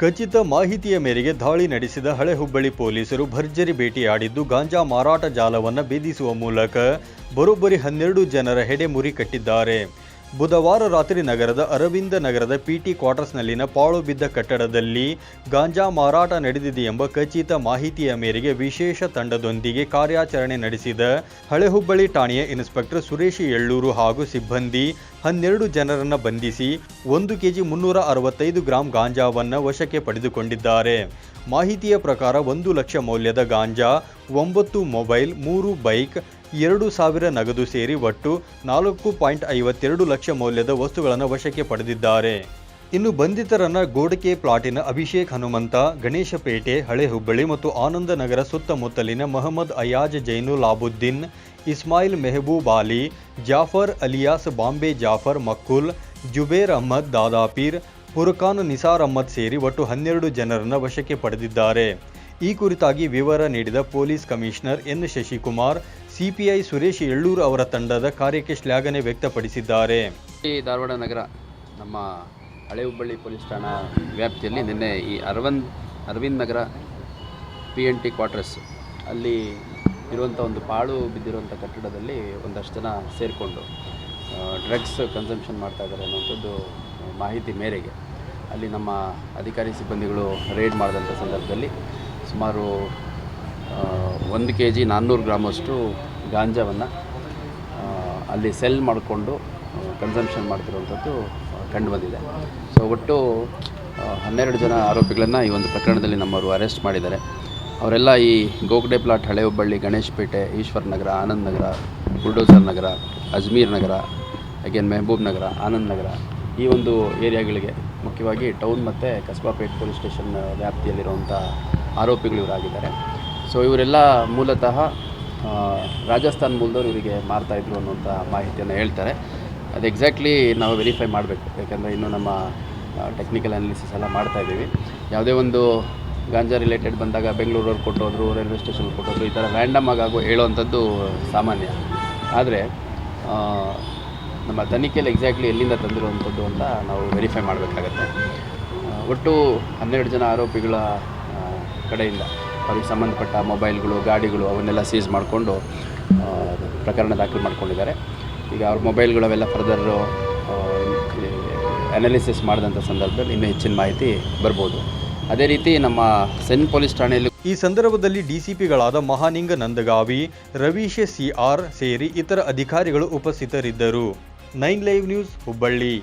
ಖಚಿತ ಮಾಹಿತಿಯ ಮೇರೆಗೆ ದಾಳಿ ನಡೆಸಿದ ಹಳೆ ಹುಬ್ಬಳ್ಳಿ ಪೊಲೀಸರು ಭರ್ಜರಿ ಭೇಟಿಯಾಡಿದ್ದು ಗಾಂಜಾ ಮಾರಾಟ ಜಾಲವನ್ನು ಭೇದಿಸುವ ಮೂಲಕ ಬರೋಬ್ಬರಿ ಹನ್ನೆರಡು ಜನರ ಹೆಡೆಮುರಿ ಕಟ್ಟಿದ್ದಾರೆ. ಬುಧವಾರ ರಾತ್ರಿ ನಗರದ ಅರವಿಂದ ನಗರದ ಪಿಟಿ ಕ್ವಾರ್ಟರ್ಸ್ನಲ್ಲಿನ ಪಾಳು ಬಿದ್ದ ಕಟ್ಟಡದಲ್ಲಿ ಗಾಂಜಾ ಮಾರಾಟ ನಡೆದಿದೆ ಎಂಬ ಖಚಿತ ಮಾಹಿತಿಯ ಮೇರೆಗೆ ವಿಶೇಷ ತಂಡದೊಂದಿಗೆ ಕಾರ್ಯಾಚರಣೆ ನಡೆಸಿದ ಹಳೆ ಹುಬ್ಬಳ್ಳಿ ಠಾಣೆಯ ಇನ್ಸ್ಪೆಕ್ಟರ್ ಸುರೇಶ್ ಎಳ್ಳೂರು ಹಾಗೂ ಸಿಬ್ಬಂದಿ ಹನ್ನೆರಡು ಜನರನ್ನು ಬಂಧಿಸಿ ಒಂದು ಕೆಜಿ ಮುನ್ನೂರ ಅರವತ್ತೈದು ಗ್ರಾಂ ಗಾಂಜಾವನ್ನು ವಶಕ್ಕೆ ಪಡೆದುಕೊಂಡಿದ್ದಾರೆ. ಮಾಹಿತಿಯ ಪ್ರಕಾರ ಒಂದು ಲಕ್ಷ ಮೌಲ್ಯದ ಗಾಂಜಾ, ಒಂಬತ್ತು ಮೊಬೈಲ್, ಮೂರು ಬೈಕ್ ಎರಡು ಸಾವಿರ ನಗದು ಸೇರಿ ಒಟ್ಟು ನಾಲ್ಕು ಪಾಯಿಂಟ್ ಐವತ್ತೆರಡು ಲಕ್ಷ ಮೌಲ್ಯದ ವಸ್ತುಗಳನ್ನು ವಶಕ್ಕೆ ಪಡೆದಿದ್ದಾರೆ. ಇನ್ನು ಬಂಧಿತರನ್ನ ಗೋಡಕೆ ಪ್ಲಾಟಿನ ಅಭಿಷೇಕ್ ಹನುಮಂತ, ಗಣೇಶಪೇಟೆ ಹಳೆ ಹುಬ್ಬಳ್ಳಿ ಮತ್ತು ಆನಂದ ನಗರ ಸುತ್ತಮುತ್ತಲಿನ ಮಹಮ್ಮದ್ ಅಯಾಜ್ ಜೈನುಲ್ ಆಬುದ್ದೀನ್ ಇಸ್ಮಾಯಿಲ್ ಮೆಹಬೂಬ್ ಅಲಿ ಜಾಫರ್ ಅಲಿಯಾಸ್ ಬಾಂಬೆ ಜಾಫರ್ ಮಕ್ಕುಲ್, ಜುಬೇರ್ ಅಹ್ಮದ್ ದಾದಾಪೀರ್, ಫುರ್ಖಾನ್ ನಿಸಾರ್ ಅಹ್ಮದ್ ಸೇರಿ ಒಟ್ಟು ಹನ್ನೆರಡು ಜನರನ್ನು ವಶಕ್ಕೆ ಪಡೆದಿದ್ದಾರೆ. ಈ ಕುರಿತಾಗಿ ವಿವರ ನೀಡಿದ police commissioner N. Shashikumar CPI Suresh Ellur ಅವರ ತಂಡದ ಕಾರ್ಯಕ್ಕೆ ಶ್ಲಾಘನೆ ವ್ಯಕ್ತಪಡಿಸಿದ್ದಾರೆ. ಈ ಧಾರವಾಡ ನಗರ ನಮ್ಮ ಹಳೆ ಹುಬ್ಬಳ್ಳಿ ಪೊಲೀಸ್ ಠಾಣಾ ವ್ಯಾಪ್ತಿಯಲ್ಲಿ ನಿನ್ನೆ ಈ Aravind Aravind Nagar P N T quarters ಅಲ್ಲಿ ಇರುವಂಥ ಒಂದು ಪಾಳು ಬಿದ್ದಿರುವಂಥ ಕಟ್ಟಡದಲ್ಲಿ ಒಂದಷ್ಟು ಜನ ಸೇರಿಕೊಂಡು ಡ್ರಗ್ಸ್ ಕನ್ಸಂಪ್ಷನ್ ಮಾಡ್ತಾ ಇದ್ದಾರೆ ಅನ್ನುವಂಥದ್ದು ಮಾಹಿತಿ ಮೇರೆಗೆ. ಅಲ್ಲಿ ನಮ್ಮ ಅಧಿಕಾರಿ ಸಿಬ್ಬಂದಿಗಳು ರೇಡ್ ಮಾಡಿದಂಥ ಸಂದರ್ಭದಲ್ಲಿ ಸುಮಾರು ಒಂದು ಕೆ ಜಿ ನಾನ್ನೂರು ಗ್ರಾಮಷ್ಟು ಗಾಂಜಾವನ್ನು ಅಲ್ಲಿ ಸೆಲ್ ಮಾಡಿಕೊಂಡು ಕನ್ಸಂಪ್ಷನ್ ಮಾಡ್ತಿರುವಂಥದ್ದು ಕಂಡು ಬಂದಿದೆ ಸೊ ಒಟ್ಟು ಹನ್ನೆರಡು ಜನ ಆರೋಪಿಗಳನ್ನು ಈ ಒಂದು ಪ್ರಕರಣದಲ್ಲಿ ನಮ್ಮವರು ಅರೆಸ್ಟ್ ಮಾಡಿದ್ದಾರೆ. ಅವರೆಲ್ಲ ಈ ಗೋಗ್ಡೆ ಪ್ಲಾಟ್ ಹಳೆ ಹುಬ್ಬಳ್ಳಿ ಗಣೇಶಪೇಟೆ ಈಶ್ವರ್ ನಗರ, ಆನಂದ್ ನಗರ, ಬುಲ್ಡೋಸರ್ ನಗರ, ಅಜ್ಮೀರ್ ನಗರ ಅಗೇನ್ ಮೆಹಬೂಬ್ ನಗರ, ಆನಂದ್ ನಗರ, ಈ ಒಂದು ಏರಿಯಾಗಳಿಗೆ ಮುಖ್ಯವಾಗಿ ಟೌನ್ ಮತ್ತು ಕಸ್ಬಾಪೇಟ್ ಪೊಲೀಸ್ ಸ್ಟೇಷನ್ ವ್ಯಾಪ್ತಿಯಲ್ಲಿರುವಂಥ ಆರೋಪಿಗಳು ಇವರಾಗಿದ್ದಾರೆ. ಸೊ ಇವರೆಲ್ಲ ಮೂಲತಃ ರಾಜಸ್ಥಾನ್ ಮೂಲದವ್ರು ಇವರಿಗೆ ಮಾರ್ತಾಯಿದ್ರು ಅನ್ನುವಂಥ ಮಾಹಿತಿಯನ್ನು ಹೇಳ್ತಾರೆ. ಅದು ಎಕ್ಸಾಕ್ಟ್ಲಿ ನಾವು ವೆರಿಫೈ ಮಾಡಬೇಕು. ಯಾಕಂದರೆ ಇನ್ನು ನಮ್ಮ ಟೆಕ್ನಿಕಲ್ ಅನಾಲಿಸಿಸ್ ಎಲ್ಲ ಮಾಡ್ತಾ ಇದ್ದೀವಿ. ಯಾವುದೇ ಒಂದು ಗಾಂಜಾ ರಿಲೇಟೆಡ್ ಬಂದಾಗ ಬೆಂಗಳೂರವ್ರು ಕೊಟ್ಟೋದ್ರು ರೈಲ್ವೆ ಸ್ಟೇಷನ್ ಕೊಟ್ಟೋದ್ರು, ಈ ಥರ ರ್ಯಾಂಡಮ್ ಆಗೋ ಹೇಳೋವಂಥದ್ದು ಸಾಮಾನ್ಯ. ಆದರೆ ನಮ್ಮ ತನಿಖೆಯಲ್ಲಿ ಎಕ್ಸಾಕ್ಟ್ಲಿ ಎಲ್ಲಿಂದ ತಂದಿರುವಂಥದ್ದು ಅಂತ ನಾವು ವೆರಿಫೈ ಮಾಡಬೇಕಾಗತ್ತೆ. ಒಟ್ಟು ಹನ್ನೆರಡು ಜನ ಆರೋಪಿಗಳ ಕಡೆಯಿಂದ. ಅವ್ರಿಗೆ ಸಂಬಂಧಪಟ್ಟ ಮೊಬೈಲ್ಗಳು, ಗಾಡಿಗಳು ಅವನ್ನೆಲ್ಲ ಸೀಸ್ ಮಾಡಿಕೊಂಡು ಪ್ರಕರಣ ದಾಖಲು ಮಾಡ್ಕೊಂಡಿದ್ದಾರೆ. ಈಗ ಅವ್ರ ಮೊಬೈಲ್ಗಳು ಅವೆಲ್ಲ ಫರ್ದರ್ ಅನಾಲಿಸಿಸ್ ಮಾಡಿದಂಥ ಸಂದರ್ಭದಲ್ಲಿ ಇನ್ನೂ ಹೆಚ್ಚಿನ ಮಾಹಿತಿ ಬರ್ಬೋದು. ಅದೇ ರೀತಿ ನಮ್ಮ ಸೆನ್ ಪೊಲೀಸ್ ಠಾಣೆಯಲ್ಲಿ ಈ ಸಂದರ್ಭದಲ್ಲಿ ಡಿಸಿಪಿಗಳಾದ ಮಹಾನಿಂಗ ನಂದಗಾವಿ, ರವೀಶ್ ಸಿಆರ್ ಸೇರಿ ಇತರ ಅಧಿಕಾರಿಗಳು ಉಪಸ್ಥಿತರಿದ್ದರು. Nine live news Hubballi.